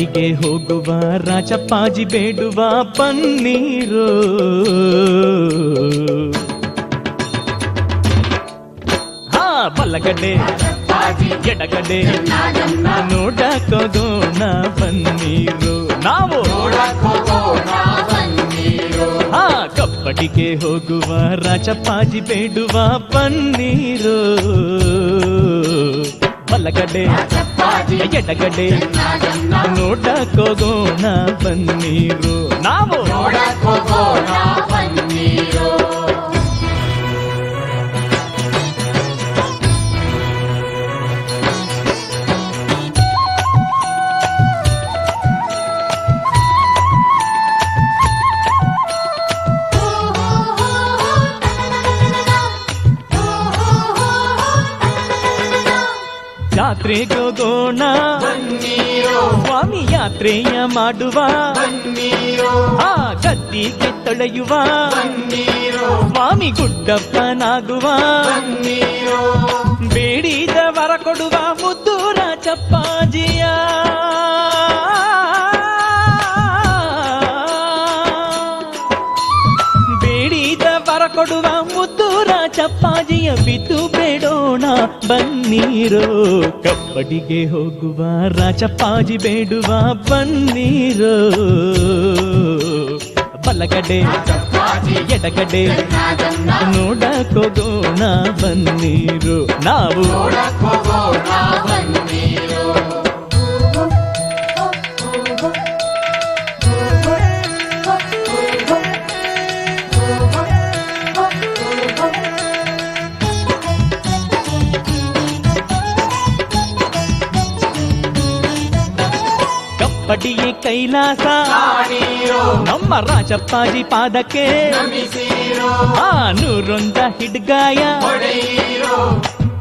ಕಪ್ಪಟಿಗೆ ಹೋಗುವ ರಾಜಪ್ಪಾಜಿ ಬೇಡುವ ಪನ್ನೀರು ಹಾ ಬಲ್ಲಗಡೆ ಎಡಗಡೆ ನೋಡಕೋಗೋಣ ಬನ್ನೀರು ನಾವು ಹಾ ಕಪ್ಪಟಿಗೆ ಹೋಗುವ ರಾಜಪ್ಪಾಜಿ ಬೇಡುವ ಪನ್ನೀರು ಬಲ್ಲಗಡೆ ಎಡಗಡೆ ನೋಡಕೋಗೋಣ ಬನ್ನೀರು ನಾವು ಜಾತ್ರೆಗೋಗೋಣ ಸ್ವಾಮಿ ಯಾತ್ರೆಯ ಮಾಡುವ ಆ ಗದ್ದಿಗೆ ತೊಳೆಯುವ ಸ್ವಾಮಿ ಗುಡ್ಡಪ್ಪನಾಗುವ ಬೇಡಿದ ವರ ಕೊಡುವ ಮುದ್ದೂರ ಚಪ್ಪಾಜಿಯ ಬೇಡಿದ ವರ ಕೊಡುವ ಮುದ್ದೂರ ಚಪ್ಪಾಜಿಯ ಬಿದ್ದು ಬೇಡೋಣ ಬನ್ನೀರೋ ಕಪ್ಪಡಿಗೆ ಹೋಗುವ ರಾಜಪ್ಪಾಜಿ ಬೇಡುವ ಬನ್ನೀರೋ ಬಲಗಡೆ ಎಡಗಡೆ ನೋಡಕೋಗೋಣ ಬನ್ನೀರು ನಾವು ಕೈಲಾಸ ನಮ್ಮ ರಾಜಪ್ಪಾಜಿ ಪಾದಕ್ಕೆ ಆ ನೂರೊಂದ ಹಿಡ್ಗಾಯ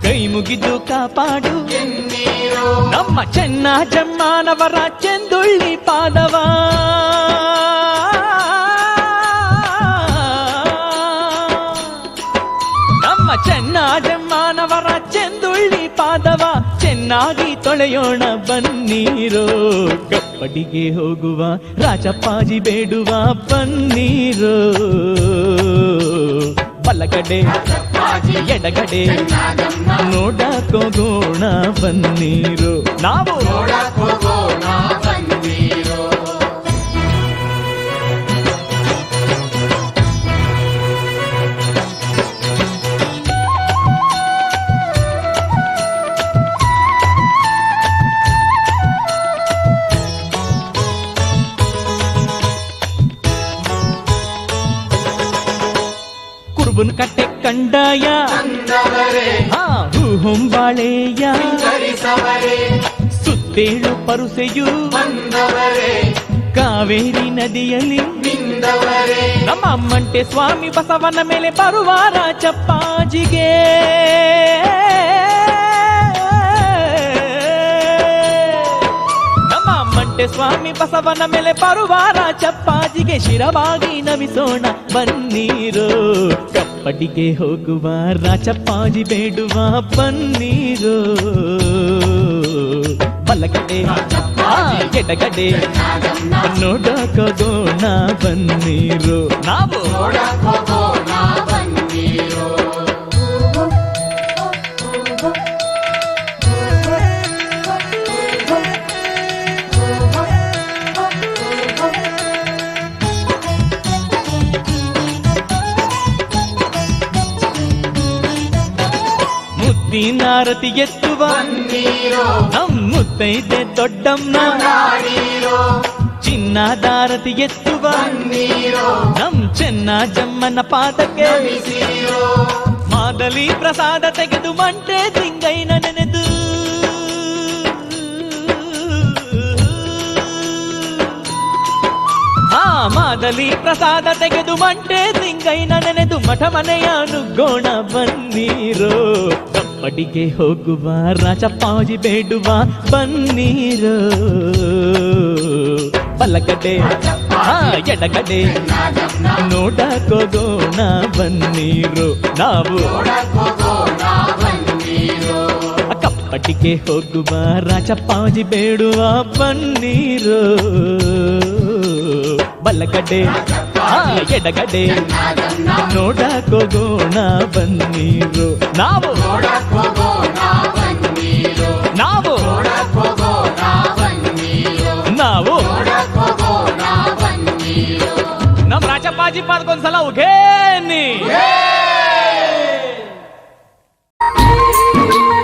ಕೈ ಮುಗಿದು ಕಾಪಾಡು ನಮ್ಮ ಚೆನ್ನ ಜಮ್ಮಾನವರ ಚೆಂದುಳ್ಳಿ ಪಾದವ ಚೆನ್ನಾಗಿ ತೊಳೆಯೋಣ ಬನ್ನೀರೋ ಕಪ್ಪಡಿಗೆ ಹೋಗುವ ರಾಜಪ್ಪಾಜಿ ಬೇಡುವ ಬನ್ನೀರೋ. ಬಲಗಡೆ ಎಡಗಡೆ ನೋಡಕ್ಕೋಗೋಣ ಬನ್ನೀರು. ನಾವು ಕುರುಬನ್ ಕಟ್ಟೆ ಕಂಡಾಯ ಹಾ ಹೂ ಹೊಂಬಾಳೆಯ ಸುತ್ತೇಳು ಪರುಸೆಯು ಕಾವೇರಿ ನದಿಯಲ್ಲಿ ನಮ್ಮ ಅಮ್ಮಂಟೆ ಸ್ವಾಮಿ ಬಸವನ ಮೇಲೆ ಬರುವಾರ ಚಪ್ಪಾಜಿಗೆ ಅಮ್ಮಂಟೆ ಸ್ವಾಮಿ ಬಸವನ ಮೇಲೆ ಬರುವಾರ ಚಪ್ಪಾಜಿಗೆ ಶಿರವಾಗಿ ನಮಿಸೋಣ ಬನ್ನೀರು ಕಪ್ಪಡಿಗೆ ಹೋಗುವ ರಾಚಪ್ಪಾಜಿ ಬೇಡುವ ಬನ್ನೀರು ಬಲಗಡೆ ಆ, ಎಡಗಡೆ ನೋಡಕೋಗೋಣ ಬನ್ನೀರು ನಾವು ಮುದ್ದಿನಾರತಿ ಎತ್ತುವ ನಮ್ ಮುತ್ತೈದೆ ದೊಡ್ಡಮ್ಮ ಚಿನ್ನದಾರತಿ ಎತ್ತುವ ನಮ್ ಚೆನ್ನ ಜಮ್ಮನ ಪಾದಕ್ಕೆ ಮಾದಲಿ ಪ್ರಸಾದ ತೆಗೆದು ಮಂಟೆ ತಿಂಗೈನ ನೆನೆದು ಆ ಮಾದಲಿ ಪ್ರಸಾದ ತೆಗೆದು ಮಂಟೆ ತಿಂಗೈನ ನೆನೆದು ಮಠ ಮನೆಯ ನುಗ್ಗೋಣ ಬನ್ನೀರು ಕಪ್ಪಡಿಗೆ ಹೋಗುವ ರಾಜಪ್ಪಾಜಿ ಬೇಡುವ ಬನ್ನೀರು ಬಲಗಡೆ ಆ ಎಡಗಡೆ ನೋಡಕೋಗೋಣ ಬನ್ನೀರು ನಾವು ಕಪ್ಪ ತಪ್ಪಟಿಗೆ ಹೋಗುವ ರಾಜಪ್ಪಾಜಿ ಬೇಡುವ ಬನ್ನೀರು ಬಲ್ಲಗಡ್ಡೆ ಆ, ಎಡಗಡೆ ನೋಡಕ್ ಹೋಗೋಣ ಬನ್ನೀರು ನಾವು ನಾವು ನಾವು ನಮ್ ರಾಜಪ್ಪಾಜಿ ಪಾದಕ್ಕೊಂದ್ಸಲ ಉಗೇನಿ ತನನನನು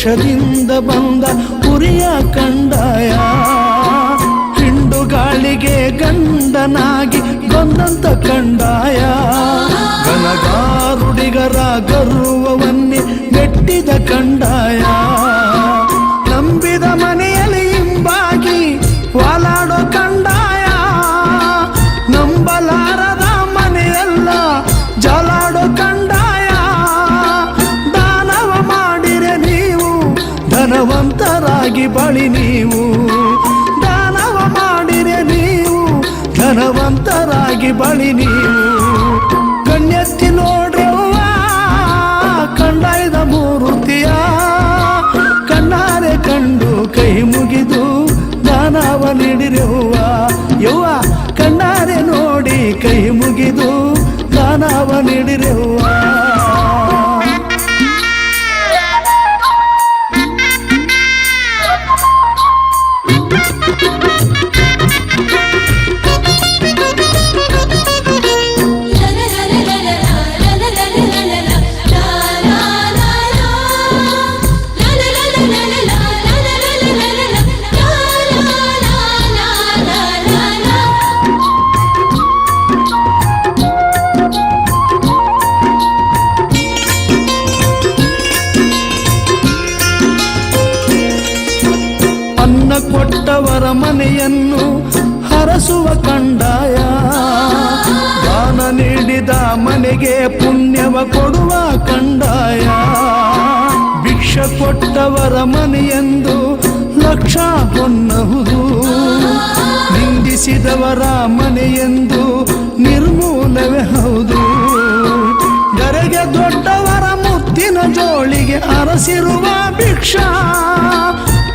ದೇಶದಿಂದ ಬಂದ ಪುರಿಯ ಕಂಡಾಯ. ಹಿಂಡು ಗಾಳಿಗೆ ಗಂಡನಾಗಿ ಬಂದಂತ ಕಂಡಾಯ. ಗನಗಾರುಡಿಗರ ಗರ್ವವನ್ನೇ ಮೆಟ್ಟಿದ ಕಂಡಾಯ. ಧನವಂತರಾಗಿ ಬಳಿ ನೀವು ದಾನವ ಮಾಡಿರೆ ನೀವು ಧನವಂತರಾಗಿ ಬಳಿ ನೀವು. ಹರಸುವ ಕಂಡಾಯ. ದಾನ ನೀಡಿದ ಮನೆಗೆ ಪುಣ್ಯವ ಕೊಡುವ ಕಂಡಾಯ. ಭಿಕ್ಷ ಕೊಟ್ಟವರ ಮನೆಯೆಂದು ಲಕ್ಷ ಹೊನ್ನಹುದು. ನಿಂದಿಸಿದವರ ಮನೆಯೆಂದು ನಿರ್ಮೂಲವೇ ಹೌದು. ಗರೆಗೆ ದೊಡ್ಡವರ ಮುತ್ತಿನ ಜೋಳಿಗೆ ಅರಸಿರುವ ಭಿಕ್ಷಾ.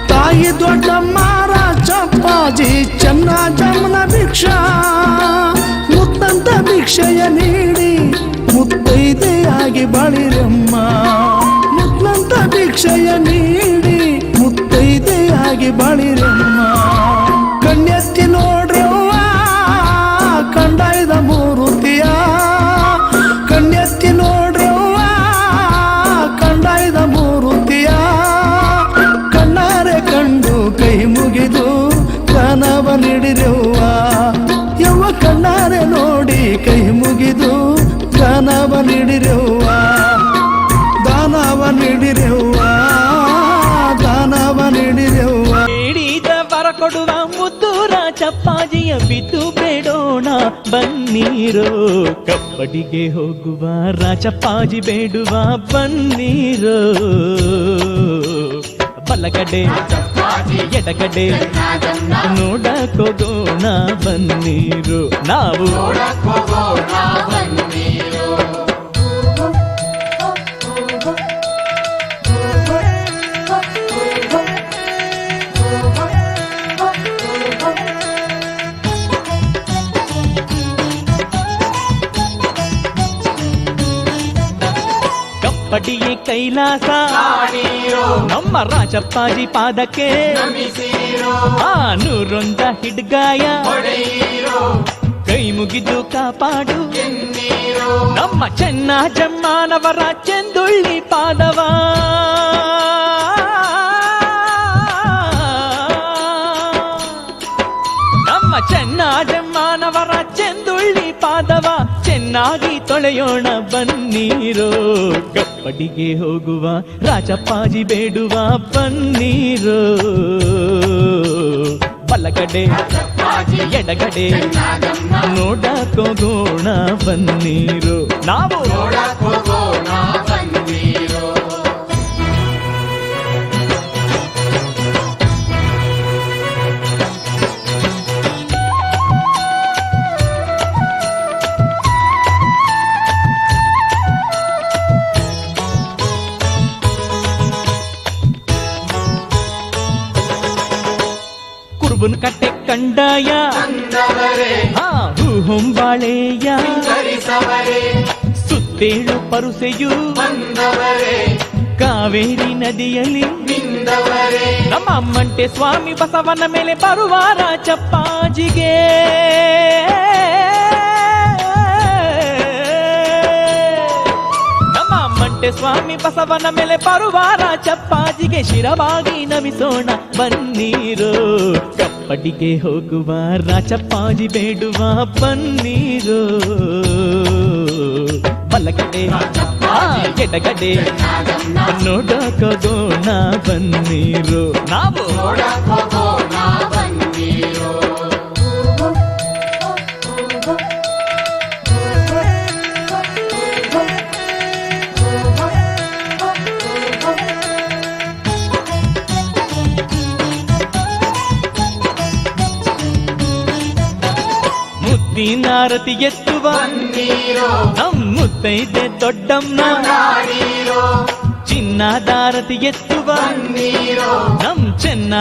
ತಾಯಿ ದೊಡ್ಡಮ್ಮ ಚಪ್ಪಾಜಿ ಚನ್ನ ಜಮನ ಭಿಕ್ಷಾ ಮುತ್ತಂತ ಭಿಕ್ಷೆಯ ನೀಡಿ ಮುತ್ತೈದೆಯಾಗಿ ಬಾಳಿರಮ್ಮ. ಮುತ್ತಂತ ಭಿಕ್ಷೆಯ ನೀಡಿ ಮುತ್ತೈದೆಯಾಗಿ ಬಾಳಿರಮ್ಮ. ದಾನವ ನೀಡಿರೆವ್ವ ದಾನವ ನೀಡಿರೆವ್ವ ದಾನವ ನೀಡಿರೆವ್ವ ನೀಡಿದ ವರ ಕೊಡುವ ಮುದ್ದೂರ ಚಪ್ಪಾಜಿಯ ಬಿದ್ದು ಬೇಡೋಣ ಬನ್ನೀರೋ ಕಬ್ಬಡಿಗೆ ಹೋಗುವ ರಾಚಪ್ಪಾಜಿ ಬೇಡುವ ಬನ್ನೀರೋ ಬಲಗಡೆ ಎಡಗಡೆ ನೋಡಕೋಗೋಣ ಬನ್ನೀರು ನಾವು ಕೈಲಾಸ ನಮ್ಮ ರಾಜಪ್ಪಾಜಿ ಪಾದಕ್ಕೆ ಆ ನೂರೊಂದ ಹಿಡ್ಗಾಯ ಕೈ ಮುಗಿದು ಕಾಪಾಡು ನಮ್ಮ ಚೆನ್ನ ಜಮ್ಮನವರ ಚೆಂದುಳ್ಳಿ ಪಾದವ ನಮ್ಮ ಚೆನ್ನ ಜಮ್ಮನವರ ಚೆಂದುಳ್ಳಿ ಪಾದವ ಚೆನ್ನಾಗಿ ತೊಳೆಯೋಣ ಬನ್ನೀರೋ ಕಪ್ಪಡಿಗೆ ಹೋಗುವ ರಾಜಪ್ಪಾಜಿ ಬೇಡುವ ಬನ್ನೀರೋ ಬಲಗಡೆ ಎಡಗಡೆ ನೋಡಕೋಗೋಣ ಬನ್ನೀರು ನಾವು ಕುರುಬನ್ ಕಟ್ಟೆ ಕಂಡಾಯ? ಹಾ ಹೊಂಬಾಳೆಯ? ಸುತ್ತೇಳು ಪರುಸೆಯು? ಕಾವೇರಿ ನದಿಯಲ್ಲಿ? ನಮ್ಮ ಅಮ್ಮಂಟೆ ಸ್ವಾಮಿ ಬಸವನ ಮೇಲೆ ಬರುವಾರ ಚಪ್ಪಾಜಿಗೆ ಅಮ್ಮಂಟೆ ಸ್ವಾಮಿ ಬಸವನ ಮೇಲೆ ಬರುವಾರ ಚಪ್ಪಾಜಿಗೆ ಶಿರವಾಗಿ ನಮಿಸೋಣ ಬನ್ನೀರು ಕಪ್ಪಡಿಗೆ ಹೋಗುವ ರಾಚಪ್ಪಾಜಿ ಬೇಡುವ ಬನ್ನೀರು ಬಲಗಡೆ ಆ, ಎಡಗಡೆ ನೋಡಕೋಗೋಣ ಬನ್ನೀರು ನಾವು ಮುದ್ದಿನಾರತಿ ಎತ್ತುವ ನಮ್ ಮುತ್ತೈದೆ ದೊಡ್ಡಮ್ಮ ಚಿನ್ನದಾರತಿ ಎತ್ತುವ ನಮ್ ಚೆನ್ನ